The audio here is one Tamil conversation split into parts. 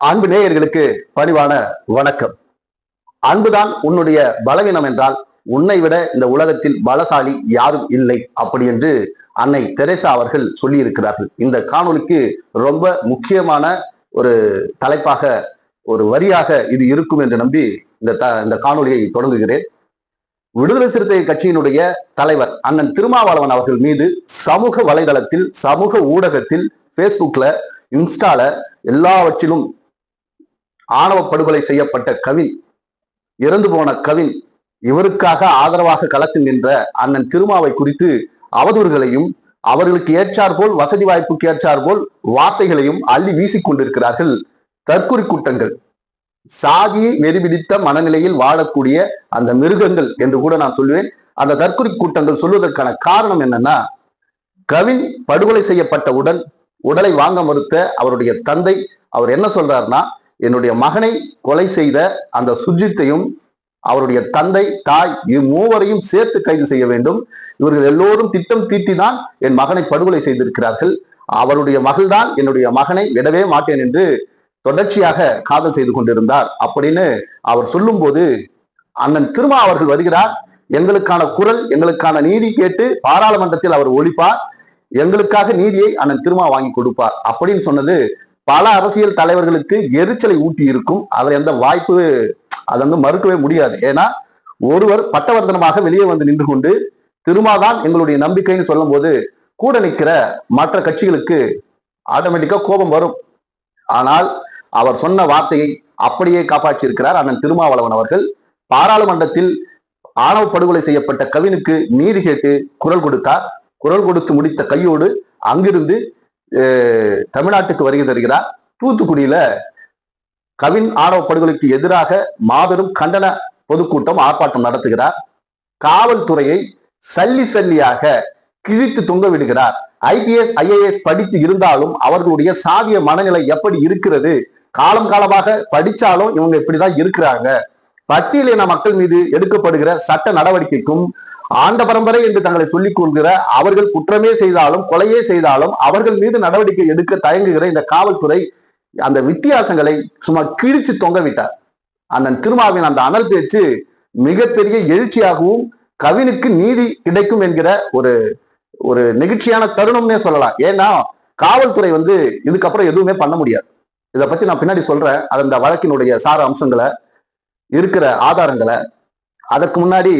அன்பு நேயர்களுக்கு பணிவான வணக்கம். அன்புதான் உன்னுடைய பலவீனம் என்றால் உன்னை விட இந்த உலகத்தில் பலசாலி யாரும் இல்லை அப்படி என்று அன்னை தெரேசா அவர்கள் சொல்லியிருக்கிறார்கள். இந்த காணொலிக்கு ரொம்ப முக்கியமான ஒரு தலைப்பாக ஒரு வரியாக இது இருக்கும் என்று நம்பி இந்த த இந்த காணொலியை தொடங்குகிறேன். விடுதலை சிறுத்தை கட்சியினுடைய தலைவர் அண்ணன் திருமாவளவன் அவர்கள் மீது சமூக வலைதளத்தில் சமூக ஊடகத்தில் ஃபேஸ்புக்ல இன்ஸ்டால எல்லாவற்றிலும் ஆணவ படுகொலை செய்யப்பட்ட கவின் இறந்து போன கவின் இவருக்காக ஆதரவாக களத்தில் நின்ற அண்ணன் திருமாவை குறித்து அவதூறுகளையும் அவர்களுக்கு ஏற்றாற்போல் வசதி வாய்ப்புக்கு ஏற்றாற்போல் வார்த்தைகளையும் அள்ளி வீசிக் கொண்டிருக்கிறார்கள் தற்குறி கூட்டங்கள். சாதி வெறிபிடித்த மனநிலையில் வாழக்கூடிய அந்த மிருகங்கள் என்று கூட நான் சொல்லுவேன். அந்த தற்கொலை கூட்டங்கள் சொல்வதற்கான காரணம் என்னன்னா கவின் படுகொலை செய்யப்பட்டவுடன் உடலை வாங்க மறுத்த அவருடைய தந்தை அவர் என்ன சொல்றாருன்னா என்னுடைய மகனை கொலை செய்த அந்த சுஜித்தையும் அவருடைய தந்தை தாய் இம்மூவரையும் சேர்த்து கைது செய்ய வேண்டும். இவர்கள் எல்லோரும் திட்டம் தீட்டிதான் என் மகனை படுகொலை செய்திருக்கிறார்கள். அவருடைய மகள்தான் என்னுடைய மகனை விடவே மாட்டேன் என்று தொடர்ச்சியாக காதல் செய்து கொண்டிருந்தார். அப்படின்னு அவர் சொல்லும்போது அண்ணன் திருமா அவர்கள் வருகிறார். எங்களுக்கான குரல் எங்களுக்கான நீதி கேட்டு பாராளுமன்றத்தில் அவர் ஒழிப்பார். எங்களுக்காக நீதியை அண்ணன் திருமா வாங்கி கொடுப்பார். அப்படின்னு சொன்னது பல அரசியல் தலைவர்களுக்கு எரிச்சலை ஊட்டி இருக்கும் அதில் எந்த வாய்ப்பு அதை வந்து மறுக்கவே முடியாது. ஏன்னா ஒருவர் பட்டவர்த்தனமாக வெளியே வந்து நின்று கொண்டு திருமாதான் எங்களுடைய நம்பிக்கைன்னு சொல்லும் போது கூட நிற்கிற மற்ற கட்சிகளுக்கு ஆட்டோமேட்டிக்கா கோபம் வரும். ஆனால் அவர் சொன்ன வார்த்தையை அப்படியே காப்பாற்றியிருக்கிறார் அண்ணன் திருமாவளவன் அவர்கள். பாராளுமன்றத்தில் ஆணவ படுகொலை செய்யப்பட்ட கவினுக்கு நீதி கேட்டு குரல் கொடுத்தார். குரல் கொடுத்து முடித்த கையோடு அங்கிருந்து தமிழ்நாட்டுக்கு வருகை தருகிறார். தூத்துக்குடியில கவின் ஆணவ படுகொலைக்கு எதிராக மாபெரும் கண்டன பொதுக்கூட்டம் ஆர்ப்பாட்டம் நடத்துகிறார். காவல்துறையை சல்லி சல்லியாக கிழித்து தொங்க விடுகிறார். ஐபிஎஸ் ஐஏஎஸ் படித்து இருந்தாலும் அவர்களுடைய சாதிய மனநிலை எப்படி இருக்கிறது? காலம் காலமாக படிச்சாலும் இவங்க இப்படிதான் இருக்கிறாங்க. பட்டியலின மக்கள் மீது எடுக்கப்படுகிற சட்ட நடவடிக்கைக்கும் ஆண்ட பரம்பரை என்று தங்களை சொல்லிக் கொள்கிற அவர்கள் குற்றமே செய்தாலும் கொலையே செய்தாலும் அவர்கள் மீது நடவடிக்கை எடுக்க தயங்குகிற இந்த காவல்துறை அந்த வித்தியாசங்களை சும்மா கிழிச்சு தொங்க விட்டார். அண்ணன் திருமாவின் அந்த அனல் பேச்சு மிகப்பெரிய எழுச்சியாகவும் கவினுக்கு நீதி கிடைக்கும் என்கிற ஒரு ஒரு நெகிழ்ச்சியான தருணம்னே சொல்லலாம். ஏன்னா காவல்துறை வந்து இதுக்கப்புறம் எதுவுமே பண்ண முடியாது. இதை பத்தி நான் பின்னாடி சொல்றேன். அது அந்த வழக்கினுடைய சார அம்சங்களை இருக்கிற ஆதாரங்களை அதற்கு முன்னாடி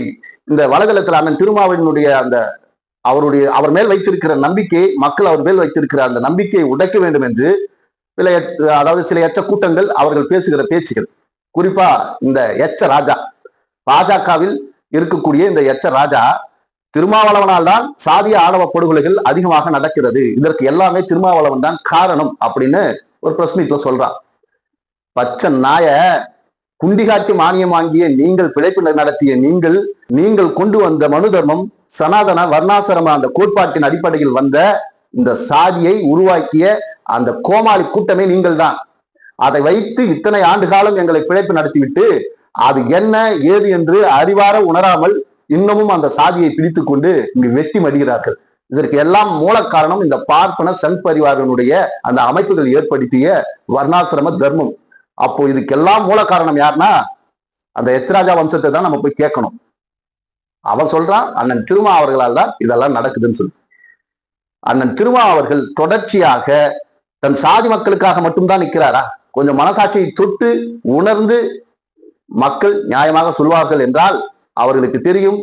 இந்த வலைதளத்தில் அண்ணன் திருமாவினுடைய அந்த அவருடைய அவர் மேல் வைத்திருக்கிற நம்பிக்கை மக்கள் அவர் மேல் வைத்திருக்கிற அந்த நம்பிக்கையை உடைக்க வேண்டும் என்று சில அதாவது சில எச்ச கூட்டங்கள் அவர்கள் பேசுகிற பேச்சுகள். குறிப்பா இந்த எச்ச ராஜா பாஜகவில் இருக்கக்கூடிய இந்த எச்ச ராஜா திருமாவளவனால் தான் சாதிய ஆணவ படுகொலைகள் அதிகமாக நடக்கிறது. இதற்கு எல்லாமே திருமாவளவன் தான் காரணம் அப்படின்னு ஒரு பிரஸ் மீட்ல சொல்றான். பச்சை நாய குண்டிகாட்டி மானியம் வாங்கிய நீங்கள் பிழைப்பு நடத்திய நீங்கள் நீங்கள் கொண்டு வந்த மனு தர்மம் சனாதன வர்ணாசிரம அந்த கோட்பாட்டின் அடிப்படையில் வந்த இந்த சாதியை உருவாக்கிய அந்த கோமாளி கூட்டமே நீங்கள் தான் அதை வைத்து இத்தனை ஆண்டு காலம் எங்களை பிழைப்பு நடத்திவிட்டு அது என்ன ஏது என்று அறிவார உணராமல் இன்னமும் அந்த சாதியை பிடித்து கொண்டு இங்கு வெட்டி மடிகிறார்கள். இதற்கு எல்லாம் மூல காரணம் இந்த பார்ப்பன சன் பரிவாரனுடைய அந்த அமைப்புகள் ஏற்படுத்திய வர்ணாசிரம தர்மம். அப்போ இதுக்கெல்லாம் மூல காரணம் யாருன்னா அந்த எத்ராஜா வம்சத்தை தான் நம்ம போய் கேட்கணும். அவன் சொல்றான் அண்ணன் திருமா அவர்களால் தான் இதெல்லாம் நடக்குதுன்னு சொல்லி. அண்ணன் திருமா அவர்கள் தொடர்ச்சியாக தன் சாதி மக்களுக்காக மட்டும்தான் நிற்கிறாரா? கொஞ்சம் மனசாட்சியை தொட்டு உணர்ந்து மக்கள் நியாயமாக சொல்வார்கள் என்றால் அவர்களுக்கு தெரியும்.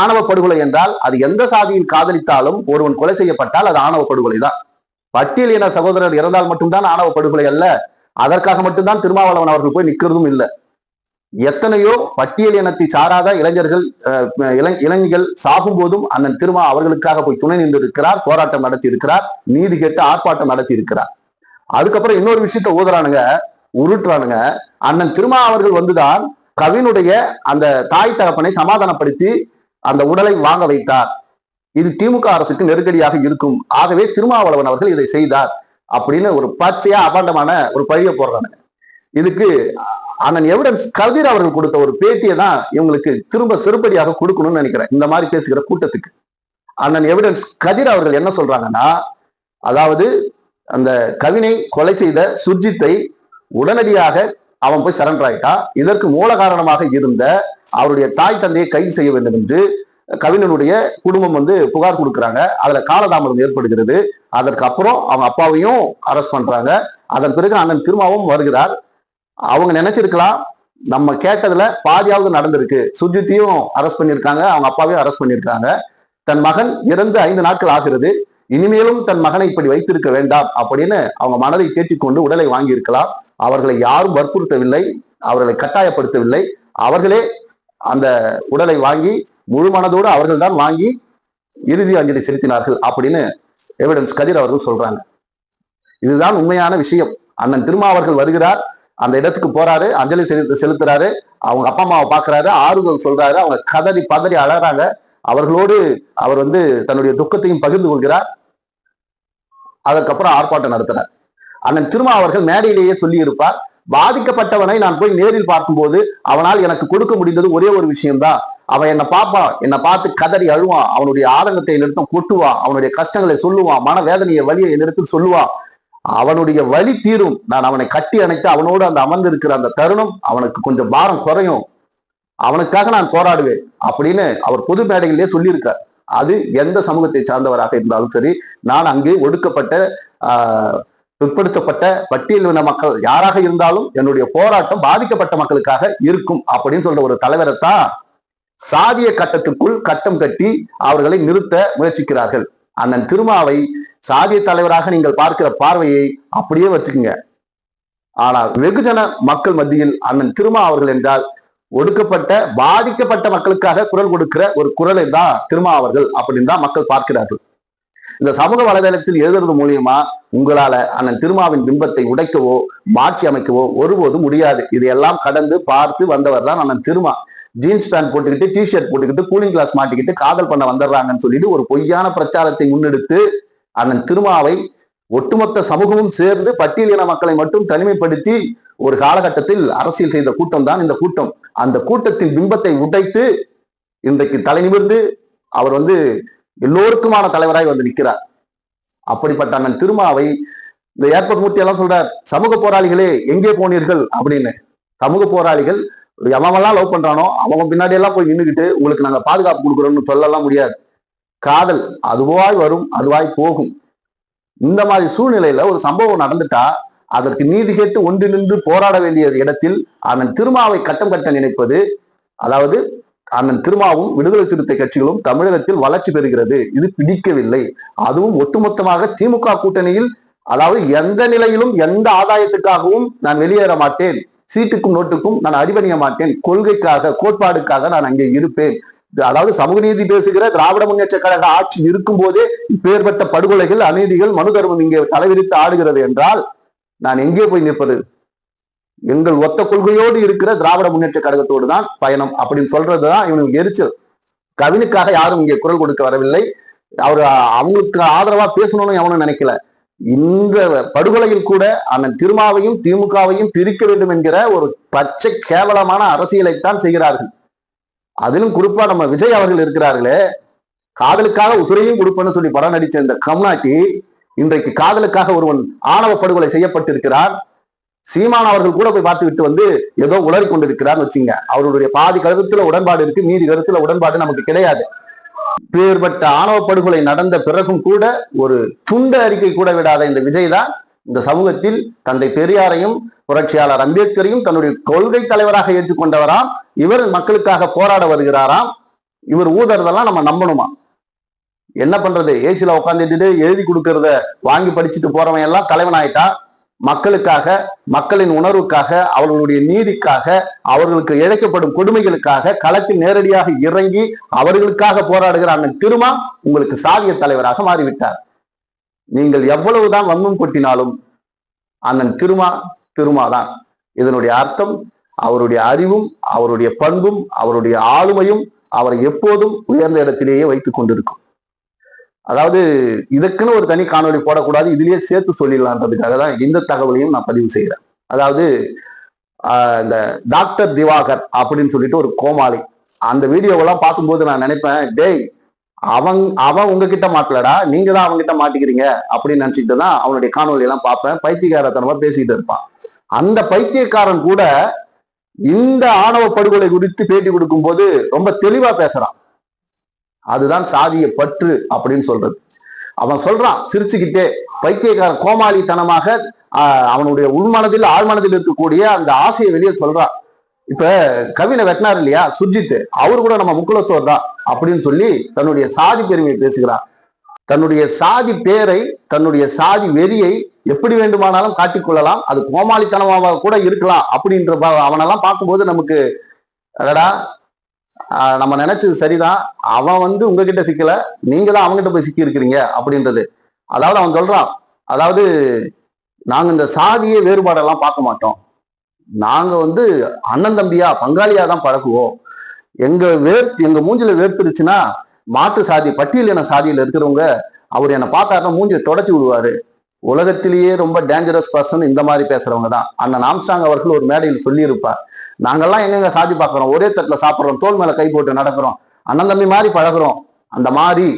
ஆணவ படுகொலை என்றால் அது எந்த சாதியில் காதலித்தாலும் ஒருவன் கொலை செய்யப்பட்டால் அது ஆணவ படுகொலை தான் பட்டியலின சகோதரர் இறந்தால் மட்டும்தான் ஆணவ படுகொலை அல்ல அதற்காக மட்டும்தான் திருமாவளவன் அவர்கள் போய் நிற்கிறதும் இல்லை. எத்தனையோ பட்டியல் இனத்தை சாராத இளைஞர்கள் அஹ், இளைஞர்கள் சாகும் போதும் அண்ணன் திருமா அவர்களுக்காக போய் துணை நின்று இருக்கிறார் போராட்டம் நடத்தி இருக்கிறார் நீதி கேட்டு ஆர்ப்பாட்டம் நடத்தி இருக்கிறார் அதுக்கப்புறம் இன்னொரு விஷயத்த ஊதுறானுங்க உருட்டுறானுங்க. அண்ணன் திருமா அவர்கள் வந்துதான் கவினுடைய அந்த தாய் தகப்பனை சமாதானப்படுத்தி அந்த உடலை வாங்க வைத்தார். இது திமுக அரசுக்கு நெருக்கடியாக இருக்கும். ஆகவே திருமாவளவன் அவர்கள் இதை செய்தார். அப்படின்னு ஒரு பச்சையா அபாண்டமான ஒரு பழிய போடுறாங்க. இதுக்கு அண்ணன் எவிடன்ஸ் கதிர் அவர்கள் கொடுத்த ஒரு பேட்டியை தான் இவங்களுக்கு திரும்ப செருப்படியாக கொடுக்கணும்னு நினைக்கிறேன். இந்த மாதிரி பேசுகிற கூட்டத்துக்கு. அண்ணன் எவிடன்ஸ் கதிர் அவர்கள் என்ன சொல்றாங்கன்னா அதாவது அந்த கவினை கொலை செய்த சுர்ஜித்தை உடனடியாக அவன் போய் சரண்டர் ஆயிட்டான். இதற்கு மூல காரணமாக இருந்த அவருடைய தாய் தந்தையை கைது செய்ய வேண்டும் என்று கவிஞனுடைய குடும்பம் வந்து புகார் கொடுக்குறாங்க. அதுல காலதாமதம் ஏற்படுகிறது. அதற்கு அப்புறம் அவங்க அப்பாவையும் அரெஸ்ட் பண்றாங்க. அதன் பிறகு அண்ணன் திருமாவும் வருகிறார். அவங்க நினைச்சிருக்கலாம் நம்ம கேட்டதுல பாதியாவது நடந்திருக்கு. சுஜித்தையும் அரெஸ்ட் பண்ணியிருக்காங்க. அவங்க அப்பாவையும் அரெஸ்ட் பண்ணியிருக்காங்க. தன் மகன் இறந்து ஐந்து நாட்கள் ஆகிறது. இனிமேலும் தன் மகனை இப்படி வைத்திருக்க வேண்டாம் அப்படின்னு அவங்க மனதை தேற்றிக்கொண்டு உடலை வாங்கியிருக்கலாம். அவர்களை யாரும் வற்புறுத்தவில்லை. அவர்களை கட்டாயப்படுத்தவில்லை. அவர்களே அந்த உடலை வாங்கி முழு மனதோடு அவர்கள் தான் வாங்கி இறுதி அஞ்சலி செலுத்தினார்கள் அப்படின்னு எவிடன்ஸ் கதிர் அவர்கள் சொல்றாங்க. இதுதான் உண்மையான விஷயம். அண்ணன் திருமா அவர்கள் வருகிறார் அந்த இடத்துக்கு போறாரு அஞ்சலி செலுத்து செலுத்துறாரு அவங்க அப்பா அம்மாவை பாக்குறாரு ஆறுதல் சொல்றாரு அவங்க கதறி பதறி அழறாங்க. அவர்களோடு அவர் வந்து தன்னுடைய துக்கத்தையும் பகிர்ந்து கொள்கிறார். அதற்கப்புறம் ஆர்ப்பாட்டம் நடத்தினார் அண்ணன் திருமா அவர்கள் மேடையிலேயே சொல்லி இருப்பார் பாதிக்கப்பட்டவனை நான் போய் நேரில் பார்க்கும்போது அவனால் எனக்கு கொடுக்க முடிந்தது ஒரே ஒரு விஷயம்தான். அவன் என்னை பார்ப்பான் என்னை பார்த்து கதறி அழுவான் அவனுடைய ஆதங்கத்தை நிறுத்தம் கொட்டுவான் அவனுடைய கஷ்டங்களை சொல்லுவான் மன வேதனையை வழியை நிறுத்தி சொல்லுவான் அவனுடைய வழி தீரும். நான் அவனை கட்டி அணைத்து அவனோடு அந்த அமர்ந்து இருக்கிற அந்த தருணம் அவனுக்கு கொஞ்சம் பாரம் குறையும். அவனுக்காக நான் போராடுவேன் அப்படின்னு அவர் பொது மேடைகளிலே சொல்லியிருக்கார். அது எந்த சமூகத்தை சார்ந்தவராக இருந்தாலும் சரி நான் அங்கு ஒடுக்கப்பட்ட பிற்படுத்தப்பட்ட பிற்படுத்தப்பட்ட பட்டியலின மக்கள் யாராக இருந்தாலும் என்னுடைய போராட்டம் பாதிக்கப்பட்ட மக்களுக்காக இருக்கும் அப்படின்னு சொல்ற ஒரு தலைவரை தான் சாதிய கட்டத்துக்குள் கட்டம் கட்டி அவர்களை நிறுத்த முயற்சிக்கிறார்கள். அண்ணன் திருமாவை சாதிய தலைவராக நீங்கள் பார்க்கிற பார்வையை அப்படியே வச்சுக்கோங்க. ஆனால் வெகுஜன மக்கள் மத்தியில் அண்ணன் திருமா அவர்கள் என்றால் ஒடுக்கப்பட்ட பாதிக்கப்பட்ட மக்களுக்காக குரல் கொடுக்கிற ஒரு குரலை தான் திருமா அவர்கள் அப்படின்னு தான் மக்கள் பார்க்கிறார்கள். இந்த சமூக வலைதளத்தில் எழுதுறது மூலியமா உங்களால அண்ணன் திருமாவின் பிம்பத்தை உடைக்கவோ மாற்றி அமைக்கவோ ஒருபோதும் முடியாது. இதையெல்லாம் கடந்து பார்த்து வந்தவர் தான் அண்ணன் திருமா. ஜீன்ஸ் பேண்ட் போட்டுக்கிட்டு டிஷர்ட் போட்டுக்கிட்டு கூலிங் கிளாஸ் மாட்டிக்கிட்டு காதல் பண்ண வந்துடுறாங்கன்னு சொல்லிட்டு ஒரு பொய்யான பிரச்சாரத்தை முன்னெடுத்து அதன் திருமாவை ஒட்டுமொத்த சமூகமும் சேர்ந்து பட்டியலின மக்களை மட்டும் தனிமைப்படுத்தி ஒரு காலகட்டத்தில் அரசியல் செய்த கூட்டம் தான் இந்த கூட்டம். அந்த கூட்டத்தின் பிம்பத்தை உடைத்து இன்றைக்கு தலை நிமிர்ந்து அவர் வந்து எல்லோருக்குமான தலைவராய் வந்து நிற்கிறார். அப்படிப்பட்ட அண்ணன் திருமாவை இந்த ஏர்போர்ட் மூர்த்தி எல்லாம் சொல்றார் சமூக போராளிகளே எங்கே போனீர்கள்? அப்படின்னு. சமூக போராளிகள் எவனெல்லாம் லவ் பண்றானோ அவன் பின்னாடி எல்லாம் போய் நின்றுக்கிட்டு உங்களுக்கு நாங்க பாதுகாப்பு கொடுக்குறோம்னு சொல்லலாம் முடியாது. காதல் அதுவாய் வரும் அதுவாய் போகும். இந்த மாதிரி சூழ்நிலையில ஒரு சம்பவம் நடந்துட்டா அதற்கு நீதி கேட்டு ஒன்று நின்று போராட வேண்டிய இடத்தில் அண்ணன் திருமாவை கட்டம் கட்ட நினைப்பது அதாவது அண்ணன் திருமாவும் விடுதலை சிறுத்தை கட்சிகளும் தமிழகத்தில் வளர்ச்சி பெறுகிறது. இது பிடிக்கவில்லை. அதுவும் ஒட்டுமொத்தமாக திமுக கூட்டணியில் அதாவது எந்த நிலையிலும் எந்த ஆதாயத்துக்காகவும் நான் வெளியேற மாட்டேன். சீட்டுக்கும் நோட்டுக்கும் நான் அடிபணிய மாட்டேன். கொள்கைக்காக கோட்பாடுக்காக நான் அங்கே இருப்பேன். அதாவது சமூக நீதி பேசுகிற திராவிட முன்னேற்ற கழக ஆட்சி இருக்கும் போதே பேர்பட்ட படுகொலைகள் அநீதிகள் மனு தர்மம் இங்கே தலைவிரித்து ஆடுகிறது என்றால் நான் எங்கே போய் நிற்பது? எங்கள் ஒத்த கொள்கையோடு இருக்கிற திராவிட முன்னேற்ற கழகத்தோடு தான் பயணம் அப்படின்னு சொல்றதுதான் இவனுக்கு எரிச்சல். கவினுக்காக யாரும் இங்கே குரல் கொடுக்க வரவில்லை. அவர் அவங்களுக்கு ஆதரவா பேசணும்னு எவனும் நினைக்கல. இந்த படுகொலையில் கூட அண்ணன் திருமாவையும் திமுகவையும் பிரிக்க வேண்டும் என்கிற ஒரு பச்சை கேவலமான அரசியலைத்தான் செய்கிறார்கள். அதிலும் குறிப்பா நம்ம விஜய் அவர்கள் இருக்கிறார்களே காதலுக்காக உசுரையும் கொடுப்பேன்னு சொல்லி படம் நடித்த இந்த கம்நாட்டி இன்றைக்கு காதலுக்காக ஒருவன் ஆணவ படுகொலை செய்யப்பட்டிருக்கிறார். சீமான் அவர்கள் கூட போய் பார்த்து விட்டு வந்து ஏதோ உளறி கொண்டிருக்கிறார்னு வச்சுங்க. அவருடைய பாதி கருத்துல உடன்பாடு இருக்கு மீதி கருத்துல உடன்பாடு நமக்கு கிடையாது. பேர்பட்ட ஆணவ படுகொலை நடந்த பிறகும் கூட ஒரு துண்டு அறிக்கை கூட விடாத இந்த விஜய் தான் இந்த சமூகத்தில் தந்தை பெரியாரையும் புரட்சியாளர் அம்பேத்கரையும் தன்னுடைய கொள்கை தலைவராக ஏற்றுக்கொண்டவராம். இவர் மக்களுக்காக போராட வருகிறாராம். இவர் ஊதறதெல்லாம் நம்ம நம்பணுமா? என்ன பண்றது? ஏசில உட்காந்துட்டு எழுதி கொடுக்கறத வாங்கி படிச்சுட்டு போறவன் எல்லாம் தலைவன் ஆயிட்டா மக்களுக்காக மக்களின் உணர்வுக்காக அவர்களுடைய நீதிக்காக அவர்களுக்கு இழைக்கப்படும் கொடுமைகளுக்காக களத்தில் நேரடியாக இறங்கி அவர்களுக்காக போராடுகிற அண்ணன் திருமா உங்களுக்கு சாதிய தலைவராக மாறிவிட்டார். நீங்கள் எவ்வளவுதான் வன்மம் கொட்டினாலும் அண்ணன் திருமா திருமா தான் இதனுடைய அர்த்தம் அவருடைய அறிவும் அவருடைய பண்பும் அவருடைய ஆளுமையும் அவரை எப்போதும் உயர்ந்த இடத்திலேயே வைத்துக் கொண்டிருக்கும். அதாவது இதுக்குன்னு ஒரு தனி காணொளி போடக்கூடாது. இதுலயே சேர்த்து சொல்லிடலான்றதுக்காக தான் இந்த தகவலையும் நான் பதிவு செய்கிறேன் அதாவது இந்த டாக்டர் திவாகர் அப்படின்னு சொல்லிட்டு ஒரு கோமாளி. அந்த வீடியோவெல்லாம் பார்க்கும்போது நான் நினைப்பேன் டேய் அவன் அவன் உங்ககிட்ட மாட்டலடா. நீங்க தான் அவங்ககிட்ட மாட்டிக்கிறீங்க. அப்படின்னு நினைச்சிட்டு தான் அவனுடைய காணொலி எல்லாம் பார்ப்பேன். பைத்தியகாரத்தனமா பேசிட்டு இருப்பான். அந்த பைத்தியக்காரன் கூட இந்த ஆணவ படுகொலை குறித்து பேட்டி கொடுக்கும்போது ரொம்ப தெளிவா பேசுறான். அதுதான் சாதிய பற்று அப்படின்னு சொல்றது. அவன் சொல்றான் சிரிச்சுக்கிட்டே பைத்தியக்கார கோமாளித்தனமாக ஆஹ், அவனுடைய உள்மனதில் ஆழ்மனதில் இருக்கக்கூடிய அந்த ஆசையை வெளியே சொல்றான். இப்ப கவினை வெட்டினார் இல்லையா சுர்ஜித் அவரு கூட நம்ம முக்குலத்தோர் தான் அப்படின்னு சொல்லி தன்னுடைய சாதி பெருமையை பேசுகிறான். தன்னுடைய சாதி பேரை தன்னுடைய சாதி வெறியை எப்படி வேண்டுமானாலும் காட்டிக்கொள்ளலாம் அது கோமாளித்தனமாக கூட இருக்கலாம் அப்படின்ற அவனெல்லாம் பார்க்கும்போது நமக்கு அடடா நம்ம நினைச்சது சரிதான். அவன் வந்து உங்ககிட்ட சிக்கல நீங்க தான் அவங்ககிட்ட போய் சிக்கி இருக்கிறீங்க அப்படின்றது. அதாவது அவன் சொல்றான் அதாவது நாங்க இந்த சாதிய வேறுபாடெல்லாம் பார்க்க மாட்டோம். நாங்க வந்து அண்ணன் தம்பியா பங்காளியா தான் பழகுவோம். எங்க வேர் எங்க மூஞ்சில வேர்த்துருச்சுன்னா மாட்டு சாதி பட்டியலின சாதியில இருக்கிறவங்க அவர் என்னை பார்த்தாருன்னா மூஞ்சியை தொடச்சி விடுவாரு. உலகத்திலேயே ரொம்ப டேஞ்சரஸ் பர்சன் இந்த மாதிரி பேசுறவங்க தான். அண்ணன் ஆம்ஸ்டாங் அவர்கள் ஒரு மேடையில் சொல்லியிருப்பார். நாங்கெல்லாம் எங்கெங்க சாதி பார்க்குறோம்? ஒரே தட்டில் சாப்பிட்றோம். தோல் மேல கை போட்டு நடக்கிறோம். அண்ணன் தம்பி மாதிரி பழகுறோம். அந்த மாதிரி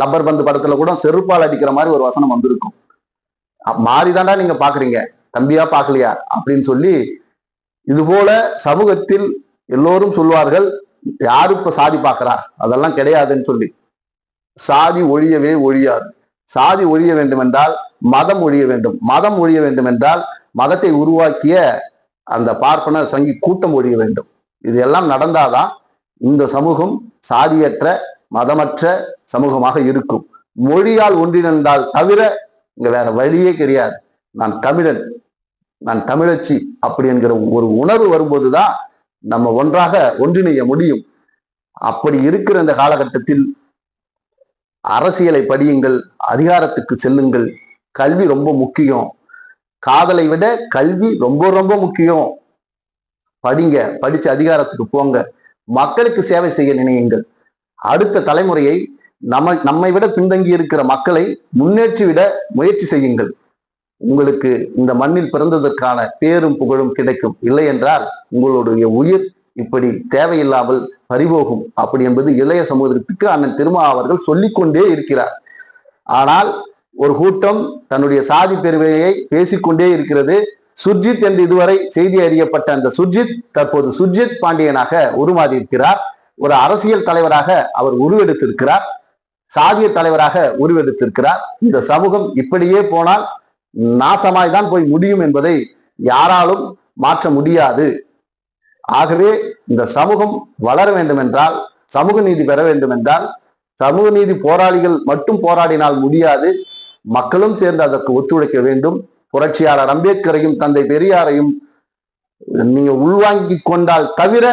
லப்பர் பந்து படத்துல கூட செருப்பால் அடிக்கிற மாதிரி ஒரு வசனம் வந்திருக்கும். மாறிதாண்டா நீங்க பாக்குறீங்க. தம்பியா பார்க்கலையா அப்படின்னு சொல்லி இது போல சமூகத்தில் எல்லோரும் சொல்வார்கள் யாரு இப்ப சாதி பார்க்கறா அதெல்லாம் கிடையாதுன்னு சொல்லி. சாதி ஒழியவே ஒழியாது. சாதி ஒழிய வேண்டும் என்றால் மதம் ஒழிய வேண்டும். மதம் ஒழிய வேண்டும் என்றால் மதத்தை உருவாக்கிய அந்த பார்ப்பன சங்கி கூட்டம் ஒழிய வேண்டும். இது எல்லாம் நடந்தாதான் இந்த சமூகம் சாதியற்ற மதமற்ற சமூகமாக இருக்கும். மொழியால் ஒன்றிணைந்தால் தவிர இங்க வேற வழியே கிடையாது. நான் தமிழன் நான் தமிழச்சி அப்படி என்கிற ஒரு உணர்வு வரும்போதுதான் நம்ம ஒன்றாக ஒன்றிணைய முடியும். அப்படி இருக்கிற இந்த காலகட்டத்தில் அரசியலை படியுங்கள் அதிகாரத்துக்கு செல்லுங்கள். கல்வி ரொம்ப முக்கியம். காதலை விட கல்வி ரொம்ப ரொம்ப முக்கியம். படிங்க படிச்சு அதிகாரத்துக்கு போங்க. மக்களுக்கு சேவை செய்ய நினையுங்கள். அடுத்த தலைமுறையை நம்ம நம்மை விட பின்தங்கி இருக்கிற மக்களை முன்னேற்றி விட முயற்சி செய்யுங்கள். உங்களுக்கு இந்த மண்ணில் பிறந்ததற்கான பேரும் புகழும் கிடைக்கும். இல்லை என்றால் உங்களுடைய உயிர் இப்படி தேவையில்லாமல் பறிபோகும். அப்படி என்பது இளைய சமூகத்திற்கு அண்ணன் திருமா அவர்கள் சொல்லிக்கொண்டே இருக்கிறார். ஆனால் ஒரு கூட்டம் தன்னுடைய சாதி பெருமையை பேசிக்கொண்டே இருக்கிறது. சுர்ஜித் என்று இதுவரை செய்தி அறியப்பட்ட அந்த சுர்ஜித் தற்போது சுர்ஜித் பாண்டியனாக உருமாறி இருக்கிறார் ஒரு அரசியல் தலைவராக அவர் உருவெடுத்திருக்கிறார். சாதிய தலைவராக உருவெடுத்திருக்கிறார். இந்த சமூகம் இப்படியே போனால் நாசமாய் தான் போய் முடியும் என்பதை யாராலும் மாற்ற முடியாது. ஆகவே இந்த சமூகம் வளர வேண்டும் என்றால் சமூக நீதி பெற வேண்டும் என்றால் சமூக நீதி போராளிகள் மட்டும் போராடினால் முடியாது. மக்களும் சேர்ந்து அதற்கு ஒத்துழைக்க வேண்டும். புரட்சியாளர் அம்பேத்கரையும் தந்தை பெரியாரையும் நீங்க உள்வாங்கி கொண்டால் தவிர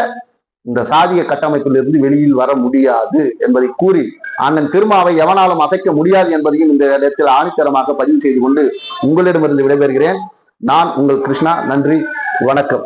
இந்த சாதிய கட்டமைப்பிலிருந்து வெளியில் வர முடியாது என்பதை கூறி அண்ணன் திருமாவை எவனாலும் அசைக்க முடியாது என்பதையும் இந்த இடத்தில் ஆணித்தரமாக பதிவு செய்து கொண்டு உங்களிடமிருந்து விடைபெறுகிறேன். நான் உங்கள் கிருஷ்ணா. நன்றி. வணக்கம்.